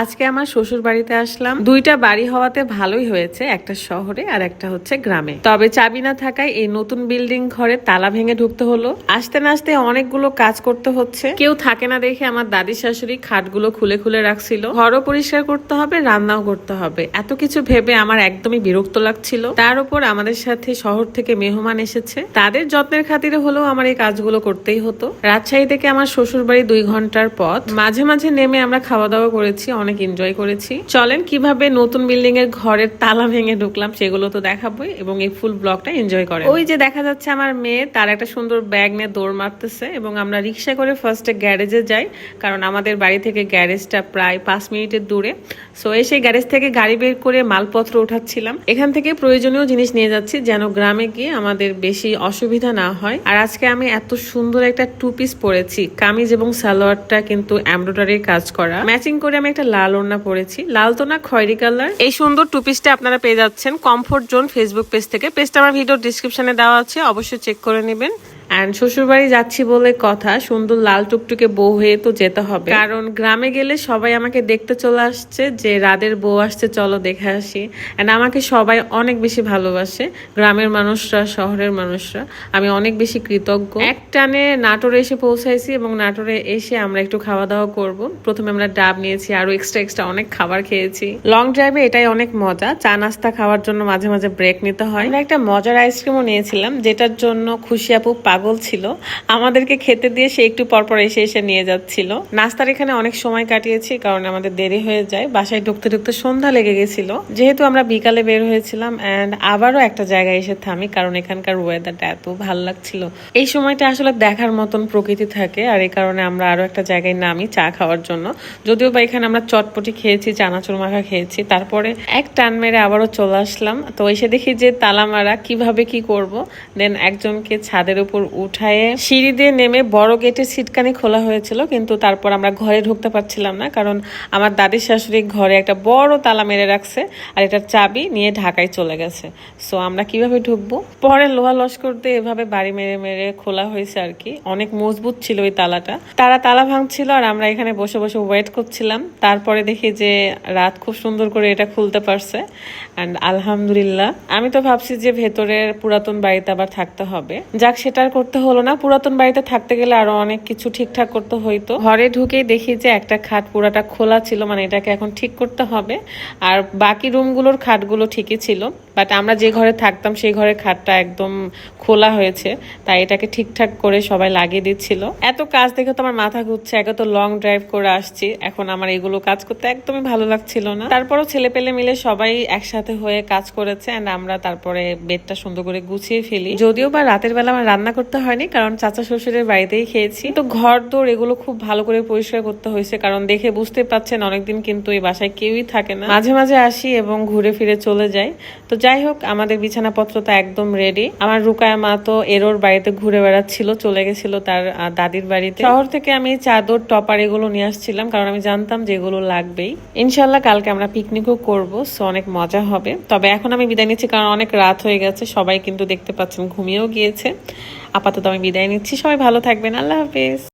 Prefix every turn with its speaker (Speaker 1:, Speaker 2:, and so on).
Speaker 1: আজকে আমার শ্বশুর বাড়িতে আসলাম। দুইটা বাড়ি হওয়াতে ভালোই হয়েছে, একটা শহরে আর একটা হচ্ছে গ্রামে। তবে চাবি না থাকায় এই নতুন বিল্ডিং ঘরে তালা ভেঙে ঢুকতে হলো। আসতে না আসতে অনেকগুলো কাজ করতে হচ্ছে। কেউ থাকে না দেখে আমার দাদি শাশুড়ি খাটগুলো খুলে খুলে রাখছিল। ঘরও পরিষ্কার করতে হবে, রান্নাও করতে হবে। এত কিছু ভেবে আমার একদমই বিরক্ত লাগছিল। তার উপর আমাদের সাথে শহর থেকে মেহমান এসেছে। তাদের যত্নের খাতিরে হলেও আমার এই কাজগুলো করতেই হতো। রাজশাহী থেকে আমার শ্বশুর বাড়ি দুই ঘণ্টার পথ। মাঝে মাঝে নেমে আমরা খাওয়া দাওয়া করেছি অনেক এনজয় করেছি। চলেন, কীভাবে নতুন বিল্ডিং এর ঘরের তালা ভেঙে ঢুকলাম সেগুলো তো দেখাবোই এবং এই ফুল ব্লগটা এনজয় করে ওই যে দেখা যাচ্ছে আমার মেয়ে, তার একটা সুন্দর ব্যাগ নিয়ে দৌড় মারতেছে এবং আমরা রিক্সা করে ফার্স্টে গ্যারেজে যাই, কারণ আমাদের বাড়ি থেকে গ্যারেজটা প্রায় পাঁচ মিনিটের দূরে। সো এসে গ্যারেজ থেকে গাড়ি বের করে মালপত্র উঠাচ্ছিলাম। এখান থেকে প্রয়োজনীয় জিনিস নিয়ে যাচ্ছি যেন গ্রামে গিয়ে আমাদের বেশি অসুবিধা না হয়। আর আজকে আমি এত সুন্দর একটা টু পিস পরেছি, কামিজ এবং সালোয়ারটা কিন্তু এমব্রয়ডারির কাজ করা। ম্যাচিং করে আমি একটা লাল ওড়না পরেছি। লাল তো না খয়েরি কালার। এই সুন্দর টু পিসটা আপনারা পেয়ে যাচ্ছেন। কমফোর্ট জোন ফেসবুক পেজ থেকে। পেজটা আমার ভিডিও ডিসক্রিপশনে দেওয়া আছে। অবশ্যই চেক করে নেবেন। অ্যান্ড শ্বশুরবাড়ি যাচ্ছি বলে কথা, সুন্দর লাল টুকটুকে বউ হয়ে তো যেতে হবে। কারণ গ্রামে গেলে সবাই আমাকে দেখতে চলে আসছে যে রাদের বউ আসছে, চলো দেখে আসি। অ্যান্ড আমাকে সবাই অনেক বেশি ভালোবাসে, গ্রামের মানুষরা, শহরের মানুষরা। আমি অনেক বেশি কৃতজ্ঞ। এক টানে নাটোরে এসে পৌঁছাইছি এবং নাটোরে এসে আমরা একটু খাওয়া দাওয়া করব। প্রথমে আমরা ডাব নিয়েছি আরও এক্সট্রা এক্সট্রা অনেক খাবার খেয়েছি। লং ড্রাইভে এটাই অনেক মজা, চা নাস্তা খাওয়ার জন্য মাঝে মাঝে ব্রেক নিতে হয়। আমরা একটা মজার আইসক্রিমও নিয়েছিলাম, যেটার জন্য খুশি আপু পাগল ছিল। আমাদেরকে খেতে দিয়ে সে একটু পরপর এসে এসে নিয়ে যাচ্ছিল। নাস্তার এখানে অনেক সময় কাটিয়েছি কারণ আমাদের দেরি হয়ে যায়। বাসায় ঢুকতে ঢুকতে সন্ধ্যা লেগে গেছিল। যেহেতু আমরা বিকালে বের হয়েছিলাম অ্যান্ড আবারও একটা জায়গায় এসে থামি, কারণ এখানকার ওয়েদারটা এত ভালো লাগছিল। এই সময়টা আসলে দেখার মতন প্রকৃতি থাকে আর এই কারণে আমরা আরও একটা জায়গায় নামি চা খাওয়ার জন্য। যদিও বা এখানে আমরা চটপটি খেয়েছি, চানাচুর মাখা খেয়েছি, তারপরে এক টান মেরে আবারও চলে আসলাম। তো এসে দেখি যে তালামারা কীভাবে কি করব? দেন একজনকে ছাদের উপর উঠায়ে সিঁড়ি দিয়ে নেমে বড় গেটের সিটকানি খোলা হয়েছিল, কিন্তু তারপর আমরা ঘরে ঢুকতে পারছিলাম না, কারণ আমার দাদির শাশুড়ি ঘরে একটা বড় তালা মেরে রাখছে আর এটার চাবি নিয়ে ঢাকায় চলে গেছে। সো আমরা কীভাবে ঢুকবো? পরে লোহা লস্কর দিয়ে এভাবে বাড়ি মেরে মেরে খোলা হয়েছে আর কি। অনেক মজবুত ছিল ওই তালাটা। তারা তালা ভাঙছিল আর আমরা এখানে বসে বসে ওয়েট করছিলাম। তারপরে দেখি যে রাত খুব সুন্দর করে এটা খুলতে পারছে। অ্যান্ড আলহামদুলিল্লাহ, আমি তো ভাবছি যে ভেতরের পুরাতন বাড়িতে আবার থাকতে হবে। যাক সেটা আর করতে হলো না। পুরাতন বাড়িতে থাকতে গেলে আরও অনেক কিছু ঠিকঠাক করতে হইতো। ঘরে ঢুকেই দেখি যে একটা খাট পুরাটা খোলা ছিল মানে এটাকে এখন ঠিক করতে হবে। আর বাকি রুমগুলোর খাটগুলো ঠিকই ছিল। বাট আমরা যে ঘরে থাকতাম, সেই ঘরের খাটটা একদম খোলা হয়েছে। তাই এটাকে ঠিকঠাক করে সবাই লাগিয়ে দিচ্ছিল। এত কাজ দেখে তো আমার মাথা ঘুরছে। একে তো লং ড্রাইভ করে আসছি। এখন আমার এগুলো কাজ করতে একদমই ভালো লাগছিল না। তারপরও ছেলে পেলে মিলে সবাই একসাথে হয়ে কাজ করেছে। অ্যান্ড আমরা তারপরে বেডটা সুন্দর করে গুছিয়ে ফেলি। যদিও বা রাতের বেলা আমার রান্না করতে হয়নি, কারণ চাচা শ্বশুরের বাড়িতেই খেয়েছি। তো ঘর দৌড় এগুলো খুব ভালো করে পরিষ্কার করতে হয়েছে, কারণ দেখে বুঝতে পাচ্ছেন অনেকদিন কিন্তু এই বাসায় কেউই থাকে না। মাঝে মাঝে আসি এবং ঘুরে ফিরে চলে যাই। তো যাই হোক, আমাদের বিছানাপত্র তো একদম রেডি আমার রুকায়া মা তো এরোর বাড়িতে ঘুরে বেড়াচ্ছিল, চলে গেছিল তার দাদির বাড়িতে। শহর থেকে আমি চাদর, টপার এগুলো নিয়ে আসছিলাম, কারণ আমি জানতাম যে এগুলো লাগবেই। ইনশাল্লাহ কালকে আমরা পিকনিকও করব, সো অনেক মজা হবে। তবে এখন আমি বিদায় নিচ্ছি, কারণ অনেক রাত হয়ে গেছে, সবাই কিন্তু দেখতে পাচ্ছেন ঘুমিয়েও গিয়েছে। আপাতত আমি বিদায় নিচ্ছি। সবাই ভালো থাকবেন। আল্লাহ হাফেজ।